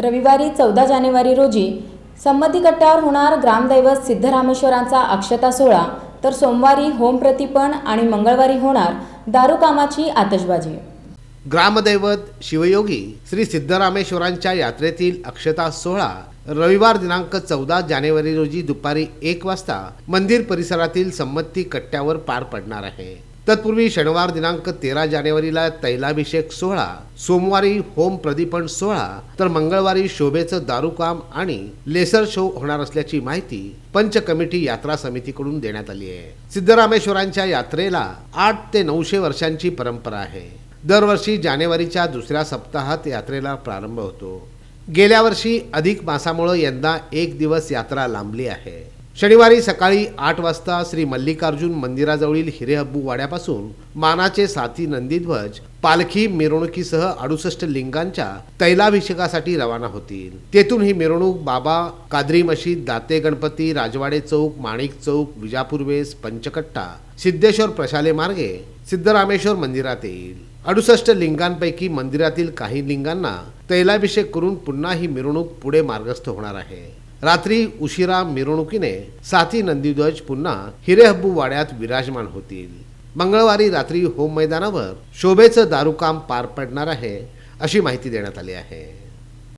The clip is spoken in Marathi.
रविवारी चौदा जानेवारी रोजी संमती कट्ट्यावर होणार ग्रामदैवत सिद्धरामेश्वरांचा अक्षता सोहळा तर सोमवारी होमप्रतिपण आणि मंगळवारी होणार दारू कामाची आतषबाजी. ग्रामदैवत शिवयोगी श्री सिद्धरामेश्वरांच्या यात्रेतील अक्षता सोहळा रविवार दिनांक चौदा जानेवारी रोजी दुपारी एक वाजता मंदिर परिसरातील संमती कट्ट्यावर पार पडणार आहे. तत्पूर्वी शनिवार दिनांक तेरा जानेवारीला तैलाभिषेक सोहळा सोमवारी होम प्रदीपन सोहळा तर मंगळवारी शोभेचं दारूकाम आणि लेसर शो होणार असल्याची माहिती पंच कमिटी यात्रा समितीकडून देण्यात आली आहे. सिद्धरामेश्वरांच्या यात्रेला आठ ते नऊशे वर्षांची परंपरा आहे. दरवर्षी जानेवारीच्या दुसऱ्या सप्ताहात यात्रेला प्रारंभ होतो. गेल्या वर्षी अधिक मासामुळे यंदा एक दिवस यात्रा लांबली आहे. शनिवारी सकाळी आठ वाजता श्री मल्लिकार्जुन मंदिराजवळील हिरेहब्बू वाड्यापासून मानाचे साथी नंदीध्वज पालखी मिरवणुकीसह अडुसष्ट लिंगांच्या तैलाभिषेकासाठी रवाना होतील. तेथून ही मिरवणूक बाबा कादरी मशीद दाते गणपती राजवाडे चौक माणिक चौक विजापूर वेस पंचकट्टा सिद्धेश्वर प्रशाले मार्गे सिद्धरामेश्वर मंदिरात येईल. अडुसष्ट लिंगांपैकी मंदिरातील काही लिंगांना तैलाभिषेक करून पुन्हा ही मिरवणूक पुढे मार्गस्थ होणार आहे. रात्री उशिरा मिरवणुकीने साथी नंदीध्वज पुन्हा हिरेहब्बू वाड्यात विराजमान होतील. मंगळवारी रात्री होम मैदानावर शोभेचं दारूकाम पार पडणार आहे अशी माहिती देण्यात आली आहे.